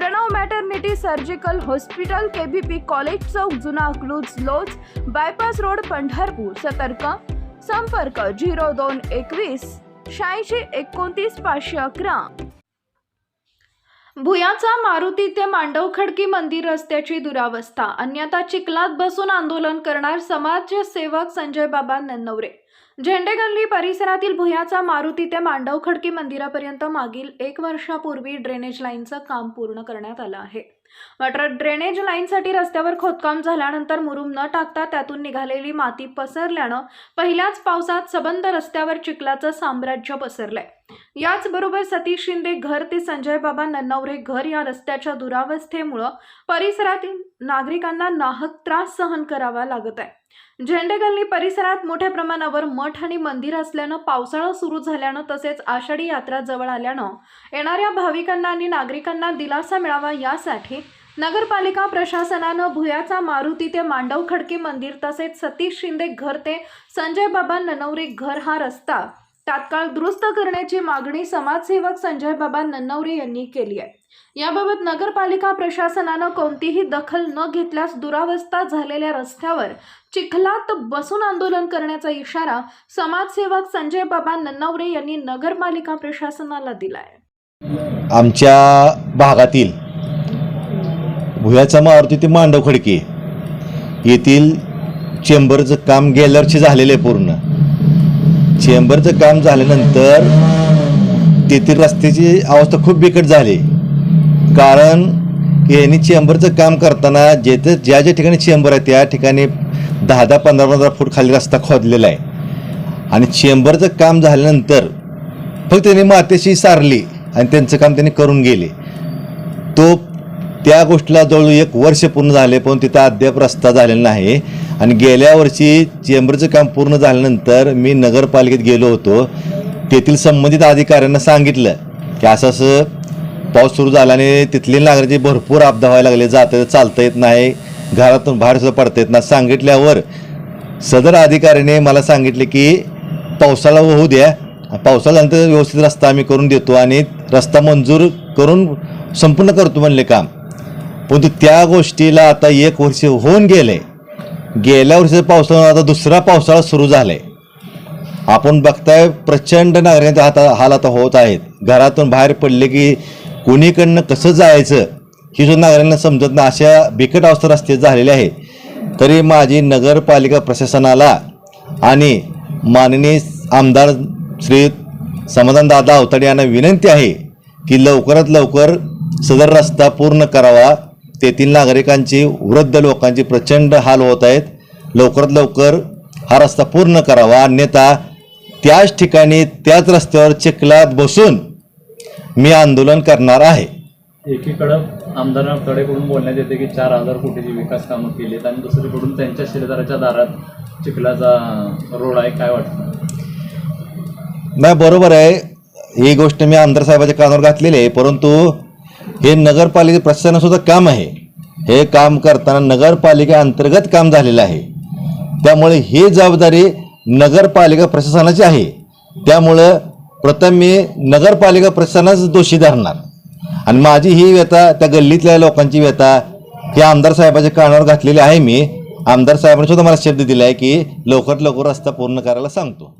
Pranav maternity surgical hospital KBP college चौक जुना अकलूज लोज bypass road Pandharpur. सतर्क. संपर्क झिरो दोन एकवीस शहाऐंशी एकोणतीस पाचशे अकरा. भुयाचा मारुती ते मांडव खडकी मंदिर रस्त्याची दुरावस्था. अन्यथा चिखलात बसून आंदोलन करणार समाजसेवक संजय बाबा नन्नवरे. झेंडेगल्ली परिसरातील भुयाचा मारुती ते मांडव खडकी मंदिरापर्यंत मागील एक वर्षापूर्वी ड्रेनेज लाईनचं काम पूर्ण करण्यात आलं आहे. मात्र ड्रेनेज लाईनसाठी रस्त्यावर खोदकाम झाल्यानंतर मुरुम न टाकता त्यातून निघालेली माती पसरल्यानं पहिल्याच पावसात सबंध रस्त्यावर चिखलाचं साम्राज्य पसरलंय. याचबरोबर सतीश शिंदे घर ते संजय बाबा नन्नवरे घर या रस्त्याच्या दुरावस्थेमुळं परिसरातील नागरिकांना नाहक त्रास सहन करावा लागत आहे. झेंडेगल्ली परिसरात मोठ्या प्रमाणावर मठ आणि मंदिर असल्यानं पावसाळा सुरू झाल्यानं तसेच आषाढी यात्रा जवळ आल्यानं येणाऱ्या भाविकांना आणि नागरिकांना दिलासा मिळावा यासाठी नगरपालिका प्रशासनानं भुयाचा मारुती ते मांडव खडके मंदिर तसेच सतीश शिंदे घर ते संजय बाबा ननवरे घर हा रस्ता तात्काळ दुरुस्त करण्याची मागणी समाजसेवक संजय बाबा नन्नवरे यांनी केली आहे. याबाबत नगरपालिका प्रशासनानं कोणतीही दखल न घेतल्यास दुरावस्था झालेल्या रस्त्यावर चिखलात बसून आंदोलन करण्याचा इशारा समाजसेवक संजय बाबा नन्नवरे यांनी नगरपालिका प्रशासनाला दिलाय. आमच्या भागातील भुयाचा मारुती ते मांडव खडके येथील चेंबरचं काम गेल्या झालेले आहे पूर्ण. चेंबरचं काम झाल्यानंतर तेथील रस्त्याची अवस्था खूप बिकट झाली. कारण यांनी चेंबरचं काम करताना जेथे ज्या ज्या ठिकाणी चेंबर आहे त्या ठिकाणी दहा दहा पंधरा पंधरा फूट खाली रस्ता खोदलेला आहे. आणि चेंबरचं काम झाल्यानंतर फक्त त्यांनी मातेशी सारली आणि त्यांचं काम त्यांनी करून गेले. तो त्या गोष्टीला जवळ एक वर्ष पूर्ण झाले पण तिथं अद्याप रस्ता झालेला नाही. आणि गेल्या वर्षी चेंबरचं काम पूर्ण झाल्यानंतर मी नगरपालिकेत गेलो होतो. तेथील संबंधित अधिकाऱ्यांना सांगितलं की असं असं पाऊस सुरू झाला आणि तिथले नागरिक भरपूर अपदा व्हायला लागले जातं चालता येत नाही घरातून बाहेर सुद्धा पडता येत नाही. सांगितल्यावर सदर अधिकाऱ्याने मला सांगितले की पावसाळा होऊ द्या. पावसाळ्यानंतर व्यवस्थित रस्ता आम्ही करून देतो आणि रस्ता मंजूर करून संपूर्ण करतो म्हणले काम. परंतु त्या गोष्टीला आता एक वर्ष होऊन गेले. गेल्या वर्षी पावसाळा आता दुसरा पावसाळा सुरू झाला आहे आपण बघताय प्रचंड नागरिकांच्या हाता हाल आता होत आहेत. घरातून बाहेर पडले की कुणीकडनं कसं जायचं ही सुद्धा नागरिकांना समजत नाही. अशा बिकट अवस्था रस्ते झालेली आहे तरी माझी नगरपालिका प्रशासनाला आणि माननीय आमदार श्री समाधानदादा अवताडे यांना विनंती आहे की लवकरात लवकर सदर रस्ता पूर्ण करावा. तेथील नागरिकांची वृद्ध लोकांची प्रचंड हाल होत आहेत. लवकरात लवकर हा रस्ता पूर्ण करावा. अन्यथा त्याच ठिकाणी त्याच रस्त्यावर चिखलात बसून मी आंदोलन करणार आहे. एकीकडं आमदारांकडेकडून बोलण्यात येते की चार हजार कोटीची विकास कामं केली आहेत आणि दुसरीकडून त्यांच्या शेजाराच्या दारात चिखलाचा रोड आहे. काय वाटतं? नाही बरोबर आहे. ही गोष्ट मी आमदार साहेबाच्या कानावर घातलेली आहे. परंतु हे नगरपालिके प्रशासनासुद्धा काम आहे. हे काम करताना नगरपालिकेअंतर्गत काम झालेलं आहे. त्यामुळे ही जबाबदारी नगरपालिका प्रशासनाची आहे. त्यामुळं प्रथम मी नगरपालिका प्रशासनाच दोषी धरणार. आणि माझी ही व्यथा त्या गल्लीतल्या लोकांची व्यथा ही आमदार साहेबाच्या कानावर घातलेली आहे मी. आमदार साहेबांनी सुद्धा मला शब्द दिला आहे की लवकरात लवकर रस्ता पूर्ण करायला सांगतो.